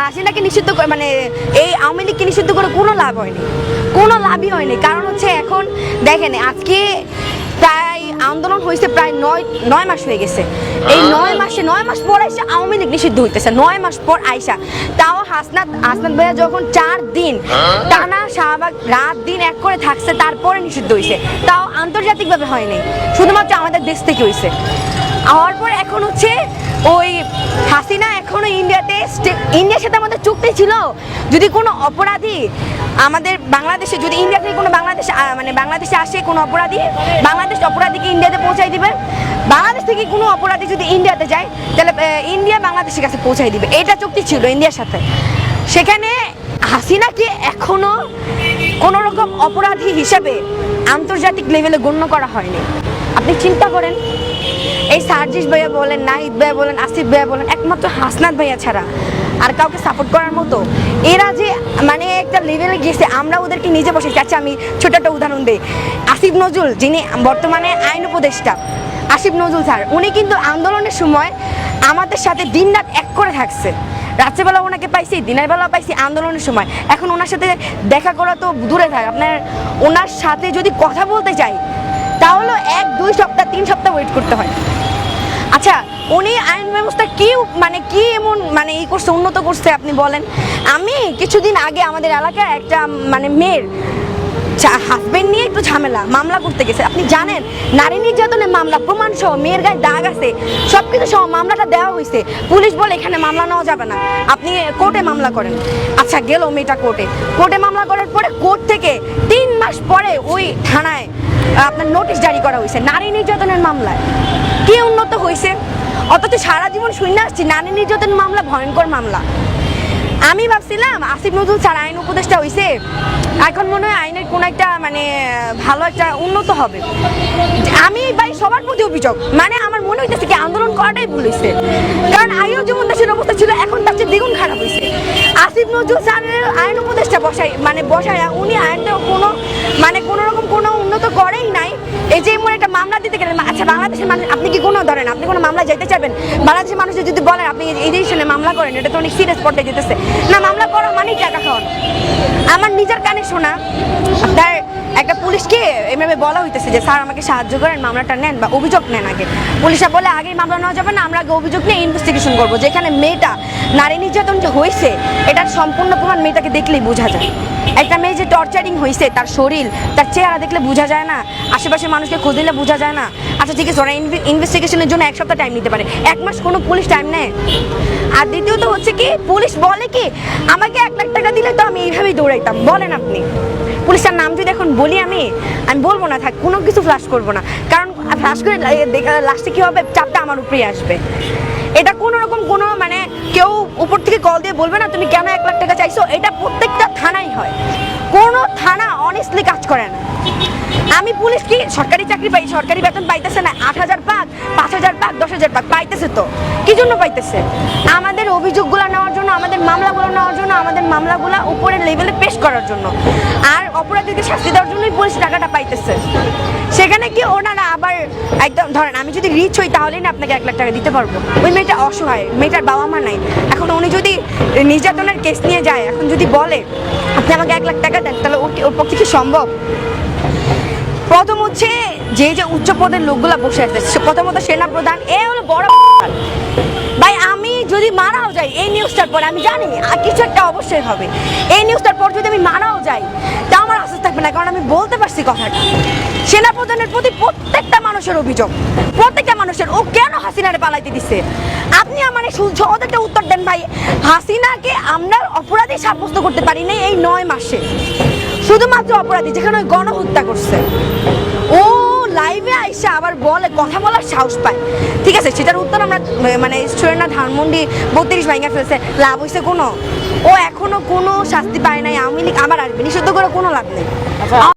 হাসিনাকে নিষিদ্ধ করে মানে এই আওয়ামী লীগকে নিষিদ্ধ করে কোনো লাভ হয়নি। কোনো লাভই হয়নি। কারণ হচ্ছে এখন দেখেন আজকে প্রায় আন্দোলন হয়েছে প্রায় নয় নয় মাস হয়ে গেছে। এই নয় মাসে নয় মাস পর এসে আওয়ামী লীগ নিষিদ্ধ হইতেছে। নয় মাস পর আইসা। তাও হাসনাত হাসনাত ভাইয়া যখন চার দিন টানা শাহবাগ রাত দিন এক করে থাকছে তারপরে নিষিদ্ধ হয়েছে তাও আন্তর্জাতিকভাবে হয়নি। শুধুমাত্র আমাদের দেশ থেকে হয়েছে হওয়ার পর এখন হচ্ছে ওই হাসিনা এখনও ইন্ডিয়াতে ইন্ডিয়ার সাথে আমাদের চুক্তি ছিল। যদি কোনো অপরাধী আমাদের বাংলাদেশে, যদি ইন্ডিয়া থেকে কোনো বাংলাদেশ মানে বাংলাদেশে আসে কোনো অপরাধী, বাংলাদেশ অপরাধীকে ইন্ডিয়াতে পৌঁছাই দিবে। বাংলাদেশ থেকে কোনো অপরাধী যদি ইন্ডিয়াতে যায়, তাহলে ইন্ডিয়া বাংলাদেশের কাছে পৌঁছাই দিবে। এটা চুক্তি ছিল ইন্ডিয়ার সাথে। সেখানে হাসিনাকে এখনও কোনো রকম অপরাধী হিসেবে আন্তর্জাতিক লেভেলে গণ্য করা হয়নি। আপনি চিন্তা করেন এই সার্জিস ভাইয়া বলেন, নাহিদ ভাইয়া বলেন, আসিফ ভাইয়া বলেন, একমাত্র হাসনাত ভাইয়া ছাড়া আর কাউকে সাপোর্ট করার মতো। এরা যে মানে একটা লেভেলে গেছে, আমরা ওদেরকে নিজে বসেছি আচ্ছা আমি ছোট একটা উদাহরণ দিই। আসিফ নজরুল, যিনি বর্তমানে আইন উপদেষ্টা, আসিফ নজরুল স্যার, উনি কিন্তু আন্দোলনের সময় আমাদের সাথে দিনরাত এক করে থাকছে। রাত্রেবেলা ওনাকে পাইছি, দিনের বেলা পাইছি আন্দোলনের সময়। এখন ওনার সাথে দেখা করা তো দূরে থাক। আপনার ওনার সাথে যদি কথা বলতে চাই তাহলে এক, দুই সপ্তাহ, তিন সপ্তাহ ওয়েট করতে হয়। আচ্ছা উনি আইন ব্যবস্থা কি মানে কি এমন মানে ই করছে, উন্নত করছে আপনি বলেন। আমি কিছুদিন আগে আমাদের এলাকার একটা মানে মেয়ের হাজবেন্ড নিয়ে একটু ঝামেলা, মামলা করতে গেছে। আপনি জানেন, নারী নির্যাতনের মামলা প্রমাণ সহ মেয়ের গায়ে দাগ আছে সব কিছু সহ মামলাটা দেওয়া হয়েছে। পুলিশ বলে এখানে মামলা নেওয়া যাবে না। আপনি কোর্টে মামলা করেন। আচ্ছা গেল মেয়েটা কোর্টে। কোর্টে মামলা করার পরে কোর্ট থেকে তিন মাস পরে ওই থানায় আপনার নোটিশ জারি করা হয়েছে, নারী নির্যাতনের মামলায়। কি উন্নত হয়েছে? অথচ সারা জীবন শুনে আসছি, নারী নির্যাতন মামলা ভয়ঙ্কর মামলা। আমি ভাবছিলাম, আসিফ নজরুল স্যার আইন উপদেষ্টা হয়েছে এখন মনে হয় আইনের কোনো একটা মানে ভালো একটা উন্নত হবে। আমি ভাই, সবার প্রতি অভিযোগ মানে আমার মনে হইতেছে কি আন্দোলন করাটাই ভুল হয়েছে কারণ আগেও যেমন দেশের অবস্থা ছিল, এখন তার চেয়ে দ্বিগুণ খারাপ হয়েছে আসিফ নজরুল স্যারের আইন উপদেষ্টা বসাই মানে বসায় না, উনি আইনটা কোনো মানে কোনো রকম কোনো উন্নত করেই নাই। এই যে এমন একটা মামলা দিতে গেলেন আচ্ছা বাংলাদেশের মানুষ আপনি কি কোনো ধরেন? আপনি কোনো মামলা যেতে চাইবেন? বাংলাদেশের মানুষ যদি বলেন আপনি এই ডিসিশনে মামলা করেন এটা তো অনেক সিরিয়াস পর্যায়ে যেতেছে। না মামলা করা মানেই টাকা খাওয়ান। আমার নিজের কানে শোনা তার একটা পুলিশকে এভাবে বলা হইতেছে যে স্যার আমাকে সাহায্য করেন মামলাটা নেন বা অভিযোগ নেন আগে। পুলিশরা বলে আগেই মামলা নেওয়া যাবে না আমরা আগে অভিযোগ নিয়ে ইনভেস্টিগেশন করব। যেখানে মেয়েটা নারী নির্যাতন যে হয়েছে, এটার সম্পূর্ণ প্রমাণ মেয়েটাকে দেখলেই বোঝা যায়। একটা মেয়ে যে টর্চারিং হয়েছে তার শরীর, তার চেহারা দেখলে বোঝা যায় না, আশেপাশের মানুষকে খোঁজ দিলে বোঝা যায় না। আচ্ছা ঠিক আছে, ওরা ইনভেস্টিগেশনের জন্য এক সপ্তাহ টাইম নিতে পারে। এক মাস কোনো পুলিশ টাইম নেয়। আর দ্বিতীয়ত হচ্ছে কি, পুলিশ বলে কি, আমাকে এক লাখ টাকা দিলে তো আমি এইভাবেই দৌড়াইতাম। বলেন আপনি। পুলিশের নাম যদি এখন বলি আমি আমি বলব না, থাক, কোনো কিছু ফ্লাশ করব না। কারণ ফ্লাশ করে লাস্টে কী হবে? চাপটা আমার উপরেই আসবে। এটা কোনো রকম কোনো মানে কেউ উপর থেকে কল দিয়ে বলবে না, তুমি কেন এক লাখ টাকা চাইছো? এটা প্রত্যেকটা থানাই হয়। কোনো থানা অনেস্টলি কাজ করে না। আমি পুলিশ কি? সরকারি চাকরি পাই, সরকারি বেতন পাইতেছে না, আট হাজার পাক, পাঁচ হাজার পাক, দশ হাজার পাক, পাইতেছে তো। কি জন্য পাইতেছে? আমাদের অভিযোগগুলো নেওয়ার জন্য, আমাদের মামলাগুলো নেওয়ার জন্য, আমাদের মামলাগুলো উপরের লেভেলে পেশ করার জন্য। আর অপরাধীদের শাস্তি দেওয়ার জন্যই পুলিশ টাকাটা পাইতেছে। সেখানে কি ওনারা আবার একদম, ধরেন আমি যদি রিচ হই তাহলেই না আপনাকে এক লাখ টাকা দিতে পারব? ওই মেয়েটা অসহায়, মেয়েটার বাবা মা নাই। এখন উনি যদি নির্যাতনের কেস নিয়ে যায়, এখন যদি বলে, আপনি আমাকে এক লাখ টাকা দেন, তাহলে ওর পক্ষে কি সম্ভব? প্রথম হচ্ছে যে যে উচ্চ পদের লোকগুলা বসে আছে প্রথমত সেনা প্রধান, এ হলো বড় ভাই, আমি যদি মারাও যাই, এই নিউজটার পর, আমি জানি, আর কিছু একটা অবশ্যই হবে। এই নিউজটার পর যদি আমি মারাও যাই, তা আমার আশ্বাস থাকবে না, কারণ আমি বলতে পারছি কথাটা। সেনাপ্রধানের প্রতি প্রত্যেকটা মানুষের অভিযোগ, প্রত্যেকটা মানুষের, ও কেন হাসিনারে পালাইতে দিচ্ছে আপনি আমার সহজ একটা উত্তর দেন ভাই, হাসিনাকে আমরা অপরাধী সাব্যস্ত করতে পারি নাই এই নয় মাসে। শুধুমাত্র অপরাধী, যেখানে ওই গণহত্যা করছে। ও লাইভে আইসে আবার বলে, কথা বলার সাহস পায়। ঠিক আছে, সেটার উত্তর আমরা মানে স্টুডেন্টরা ধানমন্ডি বত্রিশ ভাইঙ্গা ফেলছে, লাভ হয়েছে কোনো। ও এখনও কোনো শাস্তি পায় নাই আমি আমার আসবে, নিষিদ্ধ করে কোনো লাভ নেই।